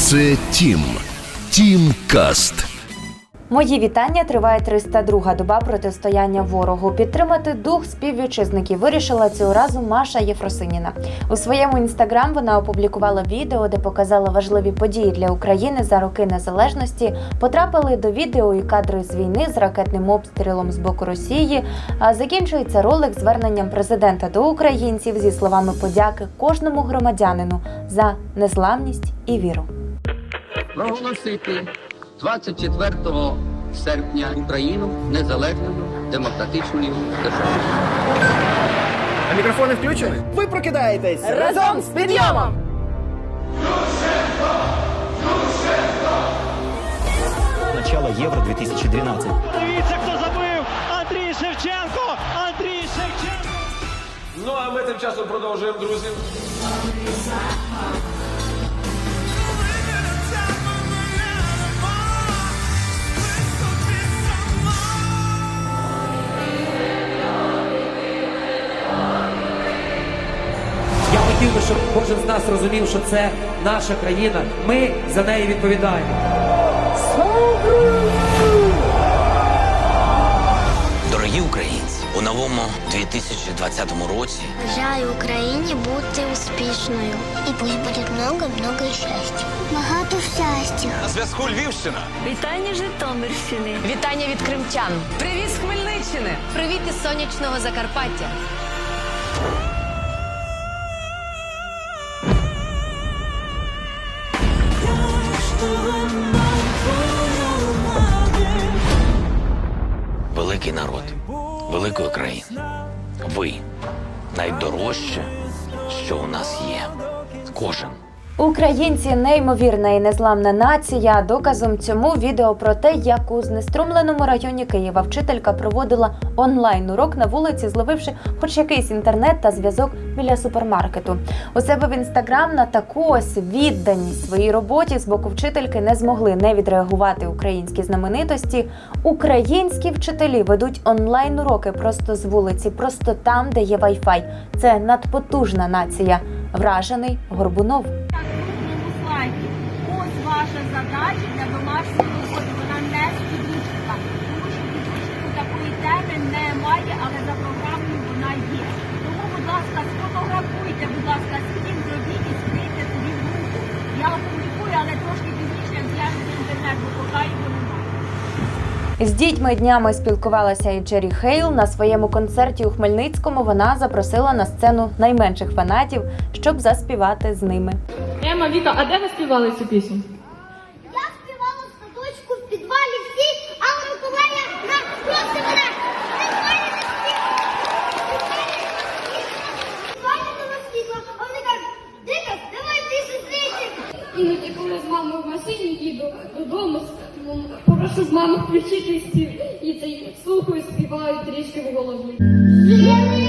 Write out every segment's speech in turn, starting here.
Це Тім. Тім Каст. Мої вітання триває 302 доба протистояння ворогу. Підтримати дух співвітчизників вирішила цього разу Маша Єфросиніна. У своєму інстаграм вона опублікувала відео, де показала важливі події для України за роки незалежності. Потрапили до відео і кадри з війни з ракетним обстрілом з боку Росії. А закінчується ролик зверненням президента до українців зі словами подяки кожному громадянину за незламність і віру. Проголосити 24 серпня Україну незалежною демократичною державою. А мікрофони включені? Ви прокидаєтесь Разом з підйомом! начала Евро 2012. Дивіться, хто забив! Андрій Шевченко! Андрій Шевченко! Ну а ми тим часом продовжуємо, друзі. Щоб кожен з нас розумів, що це наша країна. Ми за неї відповідаємо. Дорогі українці, у новому 2020 році Бажаю Україні бути успішною. І пусть буде много-много щастя. Багато щастя. на зв'язку Львівщина. Вітання Житомирщини. Вітання від кримчан. Привіт з Хмельниччини. Привіт із сонячного Закарпаття. Великий народ, великої країни. Ви найдорожче, що у нас є. Кожен. Українці неймовірна і незламна нація. Доказом цьому відео про те, як у знеструмленому районі Києва вчителька проводила онлайн урок на вулиці, зловивши хоч якийсь інтернет та зв'язок біля супермаркету. У себе в інстаграм на таку ось відданість своїй роботі з боку вчительки не змогли не відреагувати українські знаменитості. Українські вчителі ведуть онлайн уроки просто з вулиці, просто там, де є вайфай. Це надпотужна нація. Вражений Горбунов. Ваша задача для домашньої роботи. Вона не з підручника. Тому що в підручнику такої теми немає, але за програмою вона є. Тому, будь ласка, сфотографуйте, будь ласка, скрін зробіть і скрийте собі в руку. Я опублікую, але трошки пізніше з'явиться інтернет, бо поки його немає. З дітьми днями спілкувалася і Джері Хейл. На своєму концерті у Хмельницькому вона запросила на сцену найменших фанатів, щоб заспівати з ними. Ема, Віка, а де ви співали цю пісню? Іноді, коли з мамою в машині їду додому, попрошу з мами включити стіл і цей слухаю, співаю трішки в голові. Одна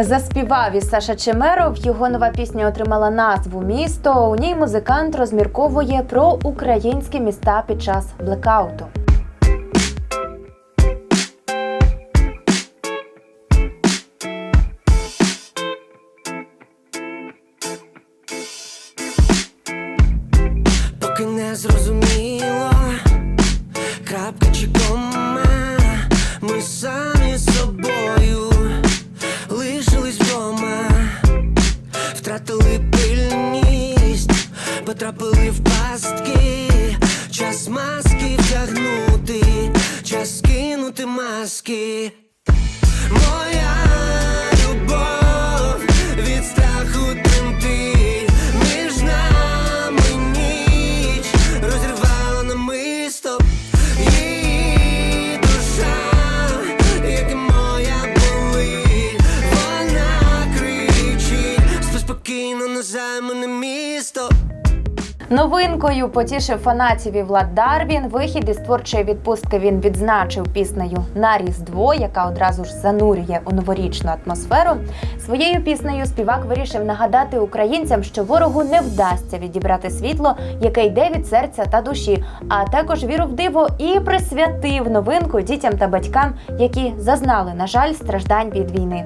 Заспівав і Саша Чемеров. Його нова пісня отримала назву Місто. У ній музикант розмірковує про українські міста під час блекауту. Поки не зрозуміло, час кинути маски. Моя любов від страху тремтить між нами ніч розривала намисто її душа, як і моя болить, вона кричить спокійно на займане місто. Новинкою потішив фанатів і Влад Дарвін. Вихід із творчої відпустки він відзначив піснею на Різдво, яка одразу ж занурює у новорічну атмосферу. Своєю піснею співак вирішив нагадати українцям, що ворогу не вдасться відібрати світло, яке йде від серця та душі, а також віру в диво і присвятив новинку дітям та батькам, які зазнали, на жаль, страждань від війни.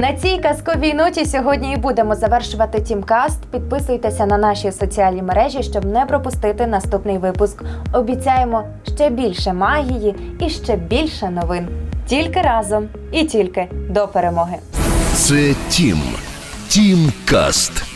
На цій казковій ноті сьогодні і будемо завершувати тімкаст. Підписуйтеся на наші соціальні мережі, щоб не пропустити наступний випуск. Обіцяємо ще більше магії і ще більше новин. Тільки разом і тільки до перемоги. Це Тім. Тім Каст.